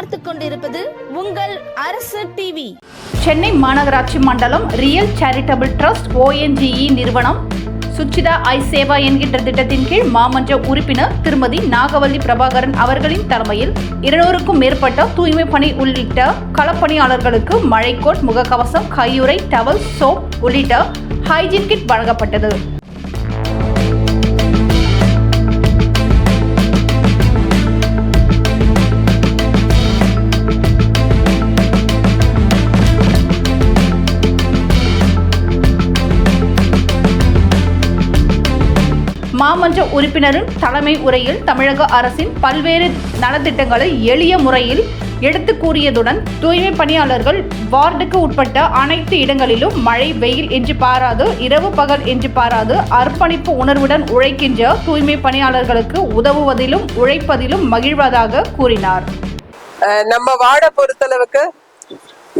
பார்த்து கொண்டிருப்பது உங்கள் அரசு டிவி சென்னை மாநகராட்சி மண்டலம் ரியல் சேரிட்டபிள் ட்ரஸ்ட் ஓஎன்ஜிஇ நிறுவனம் சுச்சிதா ஐ சேவா என்கின்ற திட்டத்தின் கீழ் மாமன்ற உறுப்பினர் திருமதி நாகவல்லி பிரபாகரன் அவர்களின் தலைமையில் இருநூறுக்கும் மேற்பட்ட தூய்மை பணி உள்ளிட்ட களப்பணியாளர்களுக்கு மழைக்கோட் முகக்கவசம் கையுறை டவல் சோப் உள்ளிட்ட ஹைஜீன் கிட் வழங்கப்பட்டது. மாமன்ற உறுப்பினரின் தலைமை உரையில் தமிழக அரசின் பல்வேறு நலத்திட்டங்களை எளிய முறையில் எடுத்து கூறியதுடன் தூய்மை பணியாளர்கள் வார்டுக்கு உட்பட்ட அனைத்து இடங்களிலும் மழை வெயில் என்று பாராது இரவு பகல் என்று பாராது அர்ப்பணிப்பு உணர்வுடன் உழைக்கின்ற தூய்மை பணியாளர்களுக்கு உதவுவதிலும் உழைப்பதிலும் மகிழ்வதாக கூறினார். நம்ம வார்டை பொறுத்தளவுக்கு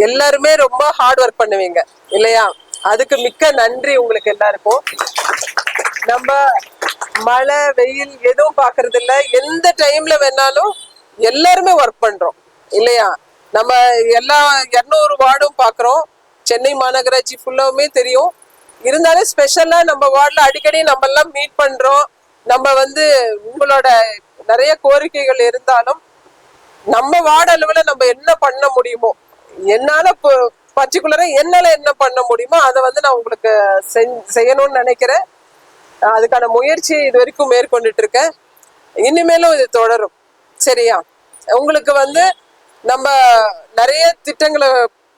எல்லாருமே ரொம்ப ஹார்ட் ஒர்க் பண்ணுவீங்க இல்லையா? அதுக்கு மிக்க நன்றி உங்களுக்கு எல்லாருக்கும். நம்ம மழை வெயில் எதுவும் பாக்குறது இல்ல எந்த டைம்ல வேணாலும் எல்லாருமே ஒர்க் பண்றோம். இல்லையா? நம்ம எல்லா இரநூறு வார்டும் பாக்குறோம் சென்னை மாநகராட்சி ஃபுல்லாவுமே தெரியும். இருந்தாலும் ஸ்பெஷலா நம்ம வார்டில் அடிக்கடி நம்ம எல்லாம் மீட் பண்றோம். நம்ம வந்து உங்களோட நிறைய கோரிக்கைகள் இருந்தாலும் நம்ம வார்டு அளவுல நம்ம என்ன பண்ண முடியுமோ என்னால பர்டிகுலரா என்னால என்ன பண்ண முடியுமோ அதை வந்து நான் உங்களுக்கு செய்யணும்னு நினைக்கிறேன். அதுக்கான முயற்சியை இது வரைக்கும் மேற்கொண்டுட்டு இருக்கேன் இனிமேலும் இது தொடரும். சரியா? உங்களுக்கு வந்து நம்ம நிறைய திட்டங்களை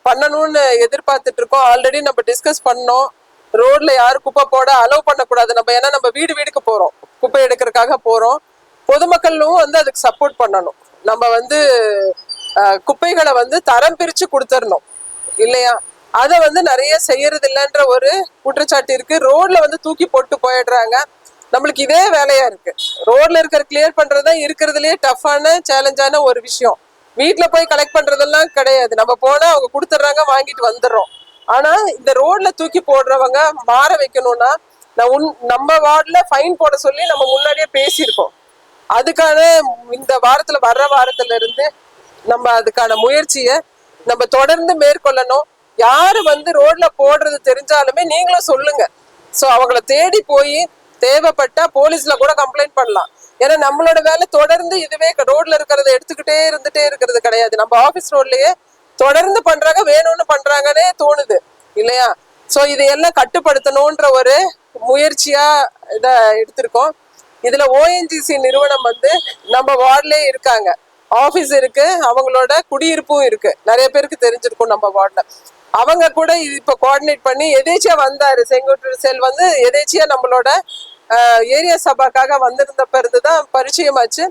பண்ணணும்னு எதிர்பார்த்துட்டு இருக்கோம் ஆல்ரெடி நம்ம டிஸ்கஸ் பண்ணோம். ரோட்ல யாரும் குப்பை போட அலோவ் பண்ணக்கூடாது. நம்ம ஏன்னா நம்ம வீடு வீடுக்கு போறோம். குப்பை எடுக்கிறதுக்காக போறோம். பொதுமக்களும் வந்து அதுக்கு சப்போர்ட் பண்ணணும். நம்ம வந்து குப்பைகளை வந்து தரம் பிரிச்சு கொடுத்துடணும். இல்லையா? அதை வந்து நிறைய செய்யறது இல்லைன்ற ஒரு குற்றச்சாட்டு இருக்கு. ரோட்ல வந்து தூக்கி போட்டு போயிடுறாங்க. நம்மளுக்கு இதே வேலையா இருக்கு. ரோட்ல இருக்கிற கிளியர் பண்றதுதான் இருக்கிறதுலயே டஃப்பான சேலஞ்சான ஒரு விஷயம். வீட்டுல போய் கலெக்ட் பண்றதெல்லாம் கிடையாது. நம்ம போனா அவங்க கொடுத்துட்றாங்க வாங்கிட்டு வந்துடுறோம். ஆனா இந்த ரோட்ல தூக்கி போடுறவங்க மாற வைக்கணும்னா நான் உன் நம்ம வார்டில் ஃபைன் போட சொல்லி நம்ம முன்னாடியே பேசியிருக்கோம். அதுக்கான இந்த வாரத்தில் வர்ற வாரத்துல இருந்து நம்ம அதுக்கான முயற்சியை நம்ம தொடர்ந்து மேற்கொள்ளணும். யாரு வந்து ரோட்ல போடுறது தெரிஞ்சாலுமே நீங்களும் சொல்லுங்க. சோ அவங்கள தேடி போய் தேவைப்பட்டா போலீஸ்ல கூட கம்ப்ளைண்ட் பண்ணலாம். ஏன்னா நம்மளோட வேலை தொடர்ந்து இதுவே ரோட்ல இருக்கிறத எடுத்துக்கிட்டே இருந்துட்டே இருக்கிறது கிடையாது. நம்ம ஆபீஸ் ரோட்லயே தொடர்ந்து பண்றாங்க வேணும்னு பண்றாங்கன்னே தோணுது. இல்லையா? சோ இதையெல்லாம் கட்டுப்படுத்தணும்ன்ற ஒரு முயற்சியா இத எடுத்திருக்கோம். இதுல ஓஎன்ஜிசி நிறுவனம் வந்து நம்ம வார்ட்லயே இருக்காங்க. ஆபீஸ் இருக்கு அவங்களோட குடியிருப்பும் இருக்கு. நிறைய பேருக்கு தெரிஞ்சிருக்கும் நம்ம வார்டில். அவங்க கூட இது இப்போ கோஆர்டினேட் பண்ணி எதேச்சியா வந்தாரு. செங்கோட்டூர் செல் வந்து எதேச்சியா நம்மளோட ஏரியா சபாக்காக வந்திருந்தப்ப இருந்துதான் பரிச்சயமாச்சு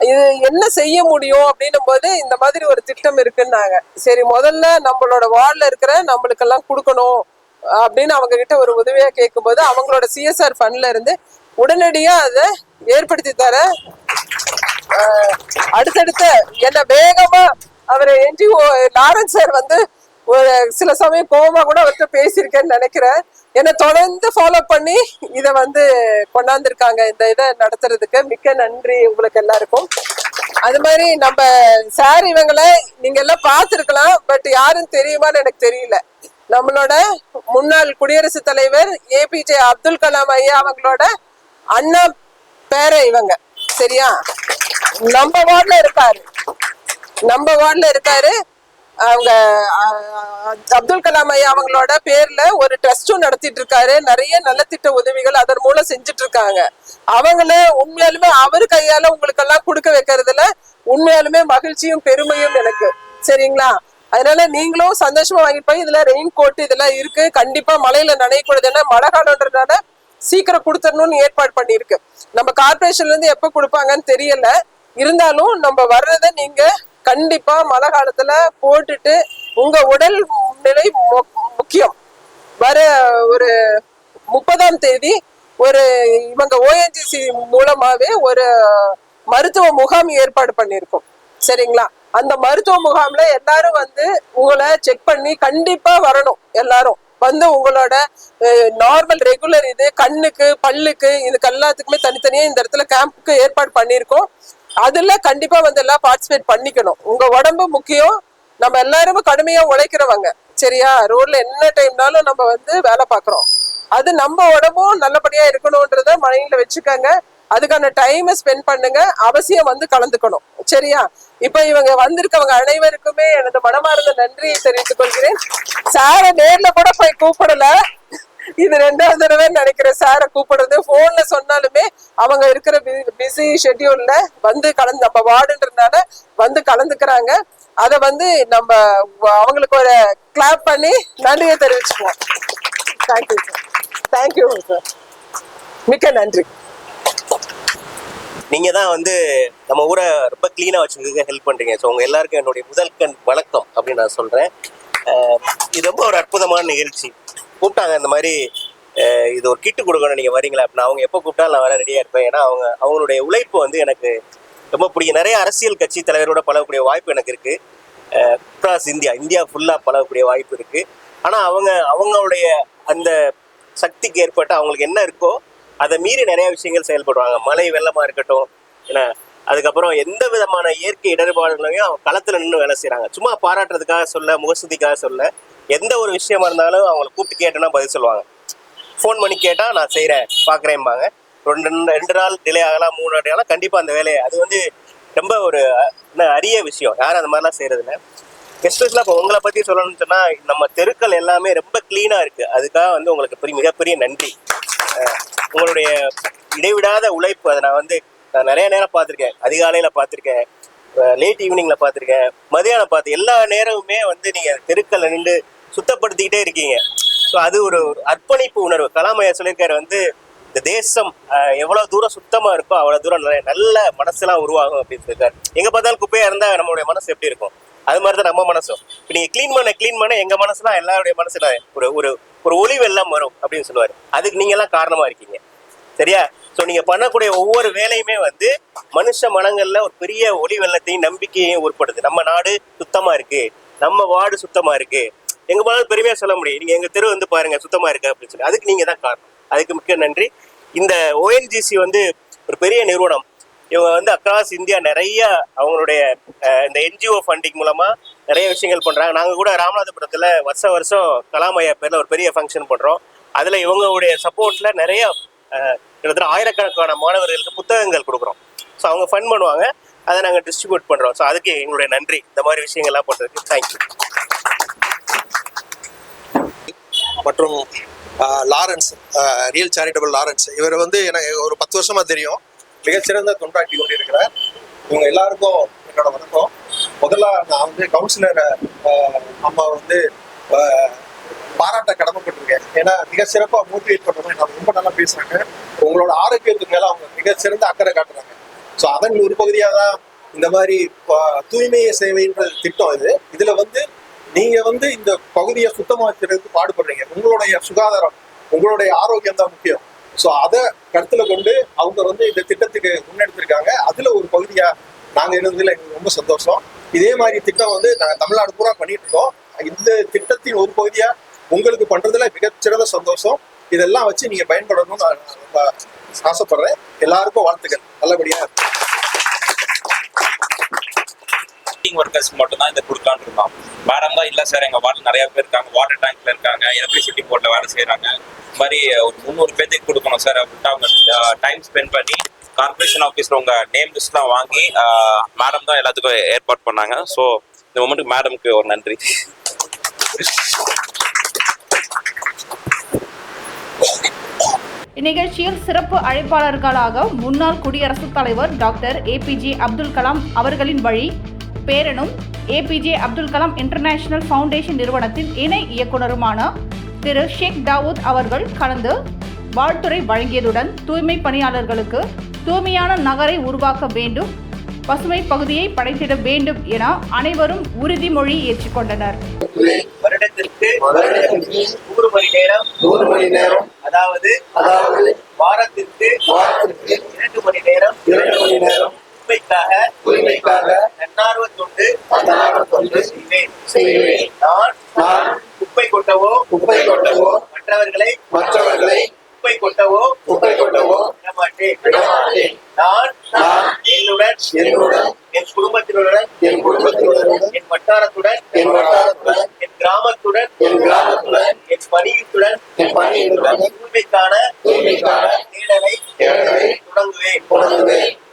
இது என்ன செய்ய முடியும் அப்படின்னும் போது இந்த மாதிரி ஒரு திட்டம் இருக்குன்னாங்க. சரி முதல்ல நம்மளோட வார்டில் இருக்கிற நம்மளுக்கெல்லாம் கொடுக்கணும் அப்படின்னு அவங்க கிட்ட ஒரு உதவியா கேட்கும்போது அவங்களோட சிஎஸ்ஆர் ஃபண்ட்ல இருந்து உடனடியா அதை ஏற்படுத்தி தர அடுத்தடுத்த என்ன வேகமா அவர் என்ஜிஓ லாரன்ஸ் சார் வந்து ஒரு சில சமயம் கோவமா கூட அவர்கிட்ட பேசியிருக்கேன்னு நினைக்கிறேன். என்னை தொடர்ந்து ஃபாலோ பண்ணி இதை வந்து கொண்டாந்துருக்காங்க. இந்த இதை நடத்துறதுக்கு மிக்க நன்றி உங்களுக்கு எல்லாருக்கும். அது மாதிரி நம்ம சார் இவங்களை நீங்க எல்லாம் பார்த்துருக்கலாம் பட் யாரும் தெரியுமான்னு எனக்கு தெரியல. நம்மளோட முன்னாள் குடியரசுத் தலைவர் ஏபிஜே அப்துல் கலாம் ஐயா அவங்களோட அண்ணா பேர இவங்க. சரியா? நம்ம வார்டில் இருக்காரு நம்ம வார்டில் இருக்காரு அவங்க அப்துல் கலாம் ஐயா அவங்களோட பேர்ல ஒரு ட்ரஸ்டும் நடத்திட்டு இருக்காரு நிறைய நலத்திட்ட உதவிகள் அதன் மூலம் செஞ்சுட்டு இருக்காங்க அவங்கள உண்மையாலுமே அவர் கையால உங்களுக்கு எல்லாம் கொடுக்க வைக்கிறதுல உண்மையாலுமே மகிழ்ச்சியும் பெருமையும் எனக்கு. சரிங்களா? அதனால நீங்களும் சந்தோஷமா வாங்கிட்டு போய் இதுல ரெயின் கோட் இதெல்லாம் இருக்கு. கண்டிப்பா மழையில நனையக்கூடாது. ஏன்னா மழை காலம்ன்றதுனால சீக்கிரம் கொடுத்துடணும்னு ஏற்பாடு பண்ணியிருக்கு. நம்ம கார்பரேஷன்ல இருந்து எப்ப கொடுப்பாங்கன்னு தெரியல. இருந்தாலும் நம்ம வர்றதை நீங்க கண்டிப்பா மழை காலத்துல போட்டுட்டு உங்க உடல் நிலை மு- முக்கியம். வர ஒரு முப்பதாம் தேதி ஒரு இவங்க ஓஎன்ஜிசி மூலமாவே ஒரு மருத்துவ முகாம் ஏற்பாடு பண்ணியிருக்கோம் சரிங்களா? அந்த மருத்துவ முகாம்ல எல்லாரும் வந்து உங்களை செக் பண்ணி கண்டிப்பா வரணும் எல்லாரும். வந்து உங்களோட நார்மல் ரெகுலர் இது கண்ணுக்கு பல்லுக்கு இதுக்கு எல்லாத்துக்குமே தனித்தனியா இந்த இடத்துல கேம்புக்கு ஏற்பாடு பண்ணியிருக்கோம் அதுல கண்டிப்பா வந்து எல்லாம் பார்ட்டிசிபேட் பண்ணிக்கணும். உங்க உடம்பு முக்கியம். நம்ம எல்லாருமே கடுமையா உழைக்கிறவங்க. சரியா? ரோட்ல என்ன டைம்னாலும் நம்ம வந்து வேலை பார்க்கறோம். அது நம்ம உடம்பும் நல்லபடியா இருக்கணும்ன்றத மைண்ட்ல வச்சுக்கோங்க. அதுக்கான டைமை ஸ்பெண்ட் பண்ணுங்க. அவசியம் வந்து கலந்துக்கணும். சரியா? இப்ப இவங்க வந்திருக்கவங்க அனைவருக்குமே எனது மனமார்ந்த நன்றியை தெரிவித்துக் கொள்கிறேன். சார நேர்ல கூட போய் கூப்பிடல. இது ரெண்டாவது தடவை நினைக்கிறேன் சாரை கூப்பிடுறது. போன்ல சொன்னாலுமே அவங்க இருக்கிற பிஸி ஷெட்யூல்ல வந்து கலந்து நம்ம வார்டுன்றதுனால வந்து கலந்துக்கிறாங்க. அத வந்து நம்ம அவங்களுக்கு ஒரு கிளாப் பண்ணி நன்றியை தெரிவிச்சுக்குவோம். Thank you sir thank you sir மிக்க நன்றி. நீங்க தான் வந்து நம்ம ஊரை ரொம்ப கிளீனா வச்சுக்கிறதுக்கு ஹெல்ப் பண்றீங்க. ஸோ உங்க எல்லாருக்கும் என்னுடைய முதல் கண் வணக்கம் அப்படின்னு நான் சொல்றேன். இது ரொம்ப ஒரு அற்புதமான நிகழ்ச்சி. கூப்பிட்டாங்க இந்த மாதிரி இது ஒரு கிட்டு கொடுக்கணும் நீங்கள் வரீங்களா அப்படின்னா அவங்க எப்போ கூப்பிட்டாலும் நான் வர ரெடியாக இருப்பேன். ஏன்னா அவங்க அவங்களுடைய உழைப்பு வந்து எனக்கு ரொம்ப பிடிக்கும். நிறைய அரசியல் கட்சி தலைவரோட பழகக்கூடிய வாய்ப்பு எனக்கு இருக்குது அக்ராஸ் இந்தியா இந்தியா ஃபுல்லாக பழகக்கூடிய வாய்ப்பு இருக்குது ஆனால் அவங்க அவங்களுடைய அந்த சக்திக்கு ஏற்பட்டு அவங்களுக்கு என்ன இருக்கோ அதை மீறி நிறைய விஷயங்கள் செயல்படுவாங்க. மழை வெள்ளமாக இருக்கட்டும் ஏன்னா அதுக்கப்புறம் எந்த விதமான இயற்கை இடர்பாடுகளையும் அவங்க களத்தில் நின்று வேலை செய்கிறாங்க சும்மா பாராட்டுறதுக்காக சொல்ல முகசுதிக்காக சொல்ல எந்த ஒரு விஷயமா இருந்தாலும் அவங்கள கூப்பிட்டு கேட்டோன்னா பதில் சொல்லுவாங்க. ஃபோன் பண்ணி கேட்டால் நான் செய்கிறேன் பார்க்குறேன்பாங்க ரெண்டு ரெண்டு நாள் டிலே ஆகலாம் மூணு நாள் ஆகலாம் கண்டிப்பாக அந்த வேலையை அது வந்து ரொம்ப ஒரு என்ன அரிய விஷயம். யாரும் அந்த மாதிரிலாம் செய்யறதில்ல எஸ்பெஷலாக இப்போ உங்களை பற்றி சொல்லணும்னு சொன்னால் நம்ம தெருக்கள் எல்லாமே ரொம்ப க்ளீனாக இருக்குது அதுக்காக வந்து உங்களுக்கு பெரிய மிகப்பெரிய நன்றி. உங்களுடைய இடைவிடாத உழைப்பு அதை நான் வந்து நான் நிறைய நேரம் பார்த்துருக்கேன். அதிகாலையில் பார்த்துருக்கேன். லேட் ஈவினிங்கில் பார்த்துருக்கேன். மதியானம் பார்த்து எல்லா நேரமுமே வந்து நீங்கள் தெருக்களை நின்று சுத்தப்படுத்திக்கிட்டே இருக்கீங்க. ஸோ அது ஒரு அர்ப்பணிப்பு உணர்வு. கலாமையா சொல்லியிருக்காரு வந்து இந்த தேசம் எவ்வளோ எவ்வளவு தூரம் சுத்தமா இருக்கோ அவ்வளவு தூரம் நிறைய நல்ல மனசுலாம் உருவாகும் அப்படின்னு சொல்லியிருக்காரு. எங்க பார்த்தாலும் குப்பையா இருந்தா நம்மளுடைய மனசு எப்படி இருக்கும்? அது மாதிரி தான் நம்ம மனசும். இப்போ நீங்க க்ளீன் பண்ண க்ளீன் பண்ண எங்க மனசுலாம் எல்லாருடைய மனசுல ஒரு ஒரு ஒரு ஒளி வெள்ளம் வரும் அப்படின்னு சொல்லுவாரு. அதுக்கு நீங்க எல்லாம் காரணமா இருக்கீங்க. சரியா? ஸோ நீங்க பண்ணக்கூடிய ஒவ்வொரு வேலையுமே வந்து மனுஷ மனங்கள்ல ஒரு பெரிய ஒளி வெள்ளத்தையும் நம்பிக்கையையும் உட்படுது நம்ம நாடு சுத்தமா இருக்கு. நம்ம வார்டு சுத்தமா இருக்கு. எங்க போனாலும் பெருமையா சொல்ல முடியும். நீங்க எங்க தெரு வந்து பாருங்க சுத்தமா இருக்கு அப்படின்னு சொல்லி. அதுக்கு நீங்க தான் காரணம். அதுக்கு மிக்க நன்றி. இந்த ஓஎன்ஜிசி வந்து ஒரு பெரிய நிறுவனம். இவங்க வந்து அக்ராஸ் இந்தியா நிறைய அவங்களுடைய இந்த என்ஜிஓ ஃபண்டிங் மூலமா நிறைய விஷயங்கள் பண்றாங்க. நாங்க கூட ராமநாதபுரத்துல வருஷம் வருஷம் கலாமையா பேர்ல ஒரு பெரிய ஃபங்க்ஷன் பண்றோம். அதுல இவங்களுடைய சப்போர்ட்ல நிறைய கிட்டத்தட்ட ஆயிரக்கணக்கான மாணவர்களுக்கு புத்தகங்கள் கொடுக்குறோம். ஸோ அவங்க ஃபண்ட் பண்ணுவாங்க. அதை நாங்கள் டிஸ்ட்ரிபியூட் பண்றோம். ஸோ அதுக்கு எங்களுடைய நன்றி. இந்த மாதிரி விஷயங்கள்லாம் பண்றதுக்கு தேங்க்யூ மற்றும் லாரன்ஸ் ரியல் சேரிட்டபிள் லாரன்ஸ். இவர் வந்து எனக்கு ஒரு பத்து வருஷமா தெரியும். மிகச்சிறந்த தொண்டாற்றி கொண்டிருக்கிறார். இவங்க எல்லாருக்கும் என்னோட வணக்கம். முதல்ல நான் வந்து கவுன்சிலர் அம்மா வந்து பாராட்ட கடமைப்பட்டிருக்கேன். ஏன்னா மிக சிறப்பாக மோட்டிவேட் பண்ணுறோம் நான் ரொம்ப நல்லா பேசுறாங்க. உங்களோட ஆரோக்கியத்துக்கு மேலே அவங்க மிக சிறந்த அக்கறை காட்டுறாங்க. ஸோ அதன் ஒரு பகுதியாக தான் இந்த மாதிரி ஆஹ், சேவைன்ற திட்டம் இது. இதில் வந்து நீங்க வந்து இந்த பகுதியை சுத்தமா வச்சுக்கிறதுக்கு பாடுபடுறீங்க. உங்களுடைய சுகாதாரம் உங்களுடைய ஆரோக்கியம் தான் முக்கியம். ஸோ அதை கருத்துல கொண்டு அவங்க வந்து இந்த திட்டத்துக்கு முன்னெடுத்திருக்காங்க. அதுல ஒரு பகுதியா நாங்க இருந்ததுல எங்களுக்கு ரொம்ப சந்தோஷம். இதே மாதிரி திட்டம் வந்து நாங்கள் தமிழ்நாடு பூரா பண்ணிட்டு இருக்கோம். இந்த திட்டத்தின் ஒரு பகுதியா உங்களுக்கு பண்றதுல மிகச்சிறந்த சந்தோஷம். இதெல்லாம் வச்சு நீங்க பயன்படணும்னு நான் ரொம்ப ஆசைப்படுறேன். எல்லாருக்கும் வாழ்த்துக்கள். நல்லபடியா மீட்டிங் ஒர்க்கர்ஸ் மட்டும் தான் இதை கொடுக்கலான்னு இருந்தோம் மேடம் தான் இல்லை சார் எங்கள் வார்டில் நிறைய பேர் இருக்காங்க வாட்டர் டேங்க்ல இருக்காங்க எலக்ட்ரிசிட்டி போர்ட்டில் வேலை செய்கிறாங்க இந்த மாதிரி ஒரு முந்நூறு பேர்த்துக்கு கொடுக்கணும் சார் அப்படின்ட்டு அவங்க டைம் ஸ்பெண்ட் பண்ணி கார்பரேஷன் ஆஃபீஸில் உங்கள் நேம் லிஸ்ட்லாம் வாங்கி மேடம் தான் எல்லாத்துக்கும் ஏற்பாடு பண்ணாங்க. ஸோ இந்த மொமெண்ட்டுக்கு மேடம்க்கு ஒரு நன்றி. இந்நிகழ்ச்சியில் சிறப்பு அழைப்பாளர்களாக முன்னாள் குடியரசுத் தலைவர் டாக்டர் ஏபிஜே அப்துல் கலாம் அவர்களின் வழி பேரனும் APJ Abdul Kalam international foundation நிறுவனத்தின் இணை இயக்குனருமான திரு ஷேக் தாவூத் அவர்கள் கலந்து வாழ்த்துரை வழங்கியதுடன் தூய்மை பணியாளர்களுக்கு தூய்மையான நகரை உருவாக்க வேண்டும் பசுமை பகுதியை படைத்திட வேண்டும் என அனைவரும் உறுதிமொழி ஏற்றுக்கொண்டனர். வருடத்திற்கு வருடத்திற்கு நூறு மணி நேரம் நூறு மணி நேரம் அதாவது அதாவது வாரத்திற்கு வாரத்திற்கு இரண்டு மணி நேரம் இரண்டு மணி நேரம்.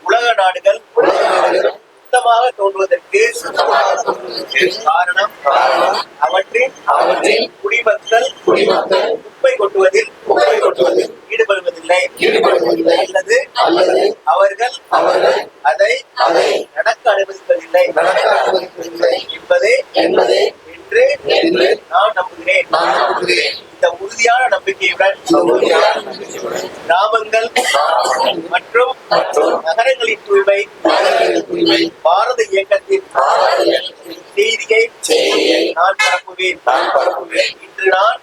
உலக நாடுகள் சுத்தமாக தோன்றுவதற்கு காரணம் அவற்றின் அவற்றின் குடிமக்கள் குடிமக்கள் குப்பை கொட்டுவதில் குப்பை கொட்டுவதில் ஈடுபடுவதில்லை. ஈடுபடுவதில்லை. அல்லது அல்லது அவர்கள் அவர்கள் அதை அதை நடக்க அனுமதிப்பதில்லை. நடக்க அனுமதிப்பதில்லை. என்பதே என்பதே என்று நான் நம்புகிறேன். இந்த உறுதியான நம்பிக்கையுடன் கிராமங்கள் மற்றும் மற்றும் நகரங்களின் தூய்மை பாரத இயக்கத்தின் செய்தியை நான் பரப்புவேன். இன்று நான்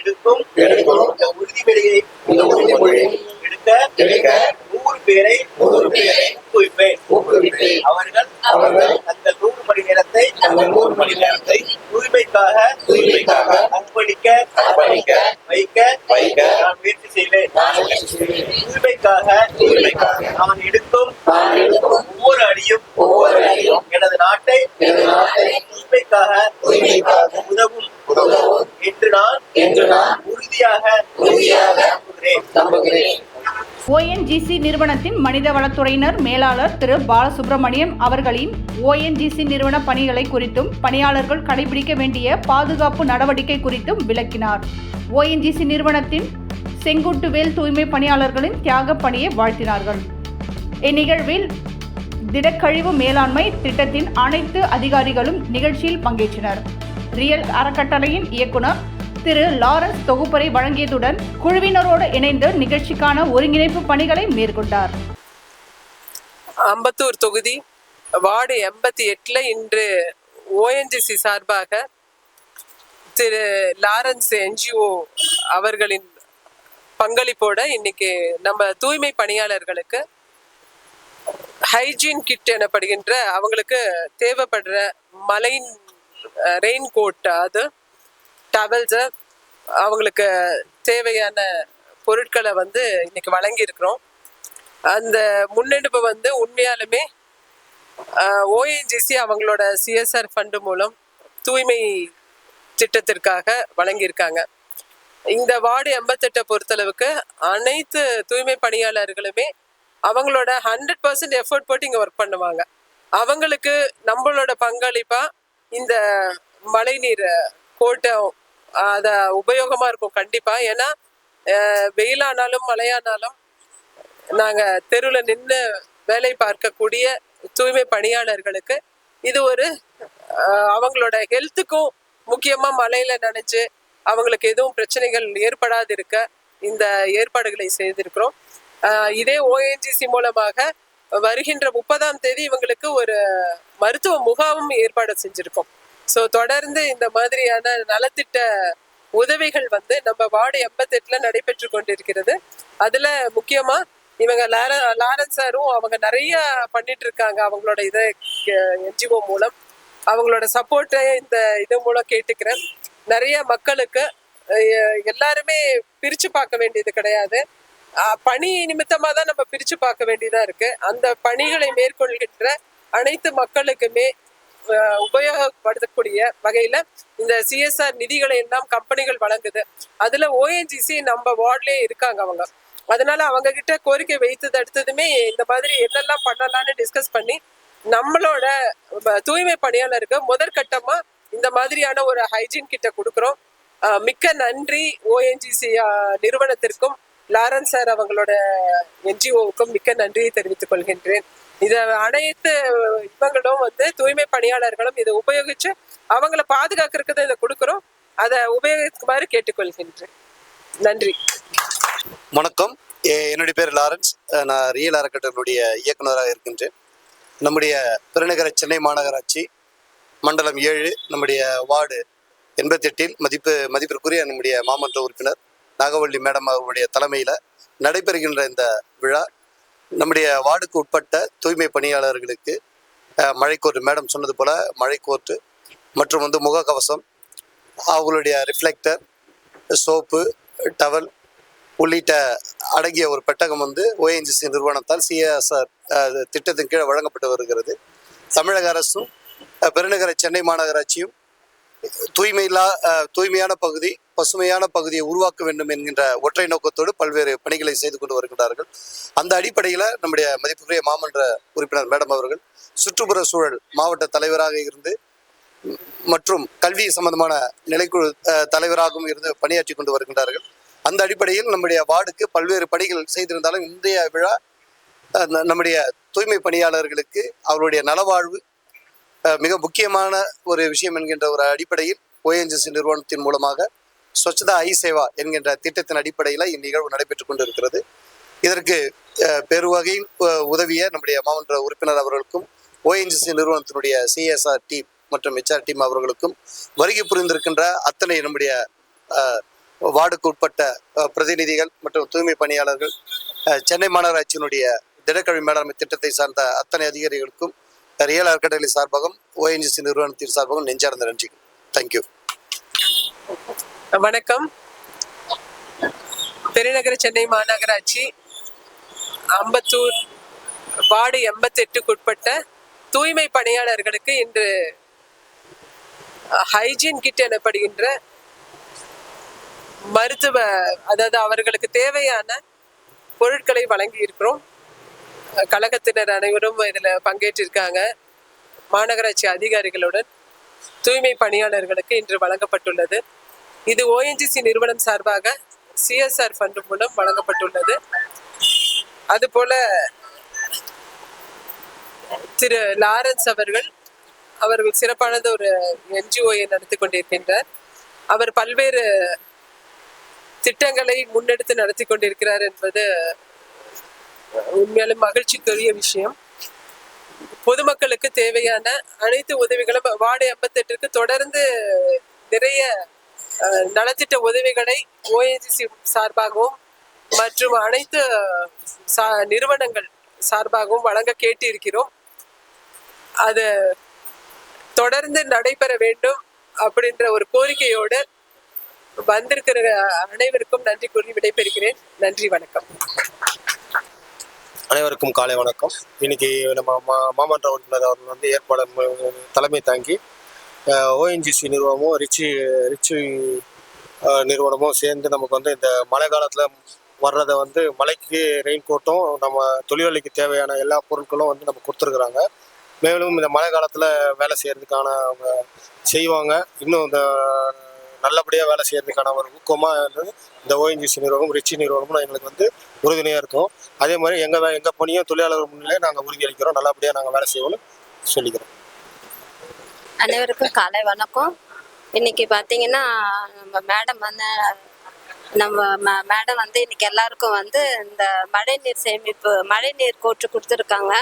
எடுக்கும் எடுக்கும் இந்த உறுதிமொழியை இந்த உறுதிமொழியை எடுக்க எடுக்க நூறு பேரை நூறு பேரை ஊக்குவிப்பேன் ஊக்குவிப்பேன். அவர்கள் அவர்கள் தங்கள் நூறு மணி நேரத்தை அந்த நூறு மணி நேரத்தை தூய்மைக்காக தூய்மைக்காக அர்ப்பணிக்க அர்ப்பணிக்க வைக்க வைக்க நான் முயற்சி செய்வேன் நான் முயற்சி செய்வேன். தூய்மைக்காக தூய்மைக்காக நான் எடுக்கும் நான் எடுக்கும் ஒவ்வொரு அடியும் ஒவ்வொரு அடியும் எனது நாட்டை எனது நாட்டை தூய்மைக்காக தூய்மைக்காக உதவும் உதவும் என்று நான் என்று நான் உறுதியாக உறுதியாக நம்புகிறேன். ஓஎன்ஜிசி நிறுவனத்தின் மனிதவளத்துறையினர் மேலாளர் திரு பாலசுப்ரமணியம் அவர்களின் ஓஎன்ஜிசி நிறுவன பணிகளை குறித்தும் பணியாளர்கள் கடைபிடிக்க வேண்டிய பாதுகாப்பு நடவடிக்கை குறித்தும் விளக்கினார். ஓஎன்ஜிசி நிறுவனத்தின் செங்குட்டுவேல் தூய்மை பணியாளர்களின் தியாக பணியை வாழ்த்தினார்கள். இந்நிகழ்வில் திடக்கழிவு மேலாண்மை திட்டத்தின் அனைத்து அதிகாரிகளும் நிகழ்ச்சியில் பங்கேற்றனர். ரியல் அறக்கட்டளையின் இயக்குனர் திரு லாரன்ஸ் தொகுப்பறை வழங்கியதுடன் குழுவினரோடு இணைந்து நிகழ்ச்சிக்கான ஒருங்கிணைப்பு பணிகளை மேற்கொண்டார். அம்பத்தூர் தொகுதி வார்டு எண்பத்தி எட்டில் இன்று ஓஎன்ஜிசி சார்பாக திரு லாரன்ஸ் என்ஜிஓ அவர்களின் பங்களிப்போட இன்னைக்கு நம்ம தூய்மை பணியாளர்களுக்கு ஹைஜீன் கிட் எனப்படுகின்ற அவங்களுக்கு தேவைப்படுற மலை ரெயின் கோட் அது டவல்ஸு அவங்களுக்கு தேவையான பொருட்களை வந்து இன்னைக்கு வழங்கியிருக்கிறோம். அந்த முன்னெடுப்பு வந்து உண்மையாலுமே ஓஎன்ஜிசி அவங்களோட சிஎஸ்ஆர் ஃபண்டு மூலம் தூய்மை திட்டத்திற்காக வழங்கியிருக்காங்க. இந்த வார்டு எண்பத்தெட்டை பொறுத்தளவுக்கு அனைத்து தூய்மை பணியாளர்களுமே அவங்களோட ஹண்ட்ரட் பர்சன்ட் எஃபர்ட் போட்டு இங்கே ஒர்க் பண்ணுவாங்க. அவங்களுக்கு நம்மளோட பங்களிப்பாக இந்த மழைநீர் கோட்டம் அதை உபயோகமாக இருக்கும் கண்டிப்பாக ஏன்னா அஹ், வெயிலானாலும் மழையானாலும் நாங்கள் தெருவில் நின்று வேலை பார்க்கக்கூடிய தூய்மை பணியாளர்களுக்கு இது ஒரு அஹ், அவங்களோட ஹெல்த்துக்கும் முக்கியமாக மழையில் நனைஞ்சு அவங்களுக்கு எதுவும் பிரச்சனைகள் ஏற்படாது இருக்க இந்த ஏற்பாடுகளை செய்திருக்கிறோம். இதே ஓஎன்ஜிசி மூலமாக வருகின்ற முப்பதாம் தேதி இவங்களுக்கு ஒரு மருத்துவ முகாமும் ஏற்பாடு செஞ்சிருக்கோம். ஸோ தொடர்ந்து இந்த மாதிரியான நலத்திட்ட உதவிகள் வந்து நம்ம வார்டு எண்பத்தெட்டுல நடைபெற்று கொண்டிருக்கிறது. அதுல முக்கியமா இவங்க லார லாரன்ஸ் சாரும் அவங்க நிறைய பண்ணிட்டு இருக்காங்க அவங்களோட இதை என்ஜிஓ மூலம். அவங்களோட சப்போர்ட்டை இந்த இது மூலம் கேட்டுக்கிறேன். நிறைய மக்களுக்கு எல்லாருமே பிரிச்சு பார்க்க வேண்டியது கிடையாது. பணி நிமித்தமாக தான் நம்ம பிரிச்சு பார்க்க வேண்டியதா இருக்கு. அந்த பணிகளை மேற்கொள்கின்ற அனைத்து மக்களுக்குமே உபயோகப்படுத்தக்கூடிய வகையில இந்த சிஎஸ்ஆர் நிதிகளை எல்லாம் கம்பெனிகள் வழங்குது. அதுல ஓஎன்ஜிசி நம்ம வார்ட்லயே இருக்காங்க அவங்க. அதனால அவங்க கிட்ட கோரிக்கை வைத்தது அடுத்ததுமே இந்த மாதிரி என்னெல்லாம் பண்ணலாம்னு டிஸ்கஸ் பண்ணி நம்மளோட தூய்மை பணியாளருக்கு முதற்கட்டமா இந்த மாதிரியான ஒரு ஹைஜீன் கிட்ட கொடுக்குறோம். அஹ், மிக்க நன்றி ஓஎன்ஜிசி நிறுவனத்திற்கும் லாரன்ஸ் சார் அவங்களோட என்ஜிஓவுக்கும் மிக்க நன்றியை தெரிவித்துக் கொள்கின்றேன். இதை அனைத்து இவங்களும் வந்து தூய்மை பணியாளர்களும் இதை உபயோகிச்சு அவங்கள பாதுகாக்கிறதுக்கு தான் இதை கொடுக்குறோம். அதை உபயோகிக்குமாறு கேட்டுக்கொள்கின்றேன். நன்றி. வணக்கம். என்னுடைய பேர் லாரன்ஸ். நான் ரியல் அறக்கட்டளுடைய இயக்குனராக இருக்கின்றேன். நம்முடைய பெருநகர சென்னை மாநகராட்சி மண்டலம் ஏழு நம்முடைய வார்டு எண்பத்தெட்டில் மதிப்பு மதிப்பிற்குரிய நம்முடைய மாமன்ற உறுப்பினர் நாகவள்ளி மேடம் அவர்களுடைய தலைமையில் நடைபெறுகின்ற இந்த விழா நம்முடைய வார்டுக்கு உட்பட்ட தூய்மை பணியாளர்களுக்கு மழைக்கோர்ட் மேடம் சொன்னது போல மழைக்கோர்ட்டு மற்றும் வந்து முகக்கவசம் அவங்களுடைய ரிஃப்ளெக்டர் சோப்பு டவல் உள்ளிட்ட அடங்கிய ஒரு பெட்டகம் வந்து ஓஎன்ஜிசி நிறுவனத்தால் சிஎஸ்ஆர் திட்டத்தின் கீழே வழங்கப்பட்டு வருகிறது. தமிழக அரசும் பெருநகர சென்னை மாநகராட்சியும் தூய்மையில்லா அஹ், தூய்மையான பகுதி பசுமையான பகுதியை உருவாக்க வேண்டும் என்கின்ற ஒற்றை நோக்கத்தோடு பல்வேறு பணிகளை செய்து கொண்டு வருகின்றார்கள். அந்த அடிப்படையில் நம்முடைய மதிப்புக்குரிய மாமன்ற உறுப்பினர் மேடம் அவர்கள் சுற்றுப்புற சூழல் மாவட்ட தலைவராக இருந்து மற்றும் கல்வி சம்பந்தமான நிலைக்குழு அஹ், தலைவராகவும் இருந்து பணியாற்றி கொண்டு வருகின்றார்கள். அந்த அடிப்படையில் நம்முடைய வார்டுக்கு பல்வேறு பணிகள் செய்திருந்தாலும் இன்றைய விழா ந- நம்முடைய தூய்மை பணியாளர்களுக்கு அவருடைய நலவாழ்வு மிக முக்கியமான ஒரு விஷயம் என்கின்ற ஒரு அடிப்படையில் ஓஎன்ஜிசி நிறுவனத்தின் மூலமாக ஸ்வச்சதா ஐ சேவா என்கின்ற திட்டத்தின் அடிப்படையில் இந்நிகழ்வு நடைபெற்றுக் கொண்டிருக்கிறது. இதற்கு பெருவகையில் உதவிய நம்முடைய மாமன்ற உறுப்பினர் அவர்களுக்கும் ஓஎன்ஜிசி நிறுவனத்தினுடைய சிஎஸ்ஆர் டீம் மற்றும் ஹெச்ஆர் டீம் அவர்களுக்கும் வருகை புரிந்திருக்கின்ற அத்தனை நம்முடைய வார்டுக்கு உட்பட்ட பிரதிநிதிகள் மற்றும் தூய்மை பணியாளர்கள் சென்னை மாநகராட்சியினுடைய திடக்கழிவு மேலாண்மை திட்டத்தை சார்ந்த அத்தனை அதிகாரிகளுக்கும் ரியல் அறக்கட்டளை சார்பாகவும் ஓஎன்ஜிசி நிறுவனத்தின் சார்பாகவும் நெஞ்சார்ந்த நன்றிகள் தேங்க்யூ வணக்கம். பெருநகர சென்னை மாநகராட்சி அம்பத்தூர் வார்டு எண்பத்தி எட்டுக்குட்பட்ட தூய்மை பணியாளர்களுக்கு இன்று ஹைஜீன் கிட் எனப்படுகின்ற மருத்துவ அதாவது அவர்களுக்கு தேவையான பொருட்களை வழங்கி இருக்கிறோம் கழகத்தினர் அனைவரும் இதில் பங்கேற்றிருக்காங்க. மாநகராட்சி அதிகாரிகளுடன் தூய்மை பணியாளர்களுக்கு இன்று வழங்கப்பட்டுள்ளது. இது ஓஎன்ஜிசி நிறுவனம் சார்பாக சிஎஸ்ஆர் ஃபண்டு மூலம் வழங்கப்பட்டுள்ளது. அதுபோல திரு லாரன்ஸ் அவர்கள் அவர்கள் சிறப்பானது ஒரு என்ஜிஓயை நடத்தி கொண்டிருக்கின்றார். அவர் பல்வேறு திட்டங்களை முன்னெடுத்து நடத்தி கொண்டிருக்கிறார் என்பது உண்மையாலும் மகிழ்ச்சிக்குரிய விஷயம். பொதுமக்களுக்கு தேவையான அனைத்து உதவிகளும் வார்டு எண்பத்தெட்டுக்கு தொடர்ந்து நிறைய நலத்திட்ட உதவிகளை ஓஎன்ஜிசி சார்பாகவும் மற்றும் அனைத்து சா நிறுவனங்கள் சார்பாகவும் வழங்க கேட்டிருக்கிறோம். அது தொடர்ந்து நடைபெற வேண்டும் அப்படின்ற ஒரு கோரிக்கையோடு வந்திருக்கிற அனைவருக்கும் நன்றி கூறி விடைபெறுகிறேன். நன்றி வணக்கம். அனைவருக்கும் காலை வணக்கம். இன்னைக்கு நம்ம மா மாமன்ற உறுப்பினர் அவர்கள் வந்து ஏற்பாடு தலைமை தாங்கி ஓஎன்ஜிசி நிறுவனமும் ரிச்சி ரிச்சி நிறுவனமும் சேர்ந்து நமக்கு வந்து இந்த மழை காலத்தில் வர்றதை வந்து மழைக்கு ரெயின் கோட்டும் நம்ம தொழிலாளிக்கு தேவையான எல்லா பொருட்களும் வந்து நம்ம கொடுத்துருக்குறாங்க. மேலும் இந்த மழை காலத்தில் வேலை செய்கிறதுக்கான அவங்க செய்வாங்க. இன்னும் இந்த நல்லபடியாக வேலை செய்யறதுக்கான ஒரு ஊக்கமாக இந்த ஓஎன்ஜிசி நிறுவனம் ரிச்சி நிறுவனமும் எங்களுக்கு வந்து உறுதுணையாக இருக்கும். அதே மாதிரி எங்கள் எங்கள் பணியும் தொழிலாளர் முன்னிலையே நாங்கள் உறுதியளிக்கிறோம். நல்லபடியாக நாங்கள் வேலை செய்வோம்னு சொல்லிக்கிறோம். அனைவருக்கும் காலை வணக்கம். இன்னைக்கு பார்த்தீங்கன்னா நம்ம மேடம் வந்து நம்ம மேடம் வந்து இன்னைக்கு எல்லாருக்கும் வந்து இந்த மழைநீர் சேமிப்பு மழைநீர் கோற்று கொடுத்துருக்காங்க.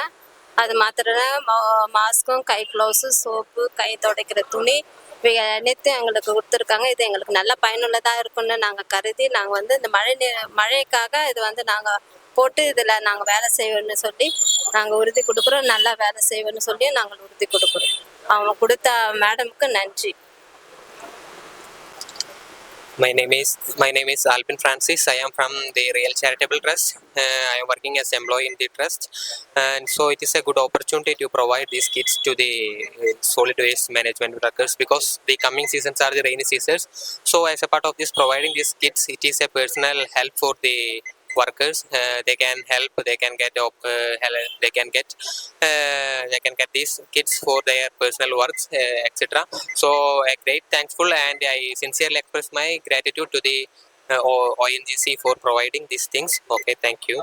அது மாத்திரம் மாஸ்க்கும் கை க்ளவுஸு சோப்பு கை துடைக்கிற துணி இவை அனைத்தும் எங்களுக்கு கொடுத்துருக்காங்க. இது எங்களுக்கு நல்ல பயனுள்ளதாக இருக்கும்னு நாங்கள் கருதி நாங்கள் வந்து இந்த மழை நீர் மழைக்காக இது வந்து நாங்கள் போட்டு இதில் நாங்கள் வேலை செய்வோம்னு சொல்லி நாங்கள் உறுதி கொடுக்குறோம். நல்லா வேலை செய்வோம்னு சொல்லி நாங்கள் உறுதி கொடுக்குறோம். அவங்க கொடுத்த மேடமுக்கு நன்றி. My name is my name is Alvin Francis. I am from the Real Charitable Trust. Uh, I am working as employee in the trust, and so it is a good opportunity to provide these kits to the uh, solid waste management workers because the coming seasons are the rainy seasons. So as a part of this providing these kits, it is a personal help for the workers uh, they can help they can get op- uh, they can get uh, they can get these kits for their personal works etc so a great thankful and i sincerely express my gratitude to the uh, ONGC for providing these things. Okay thank you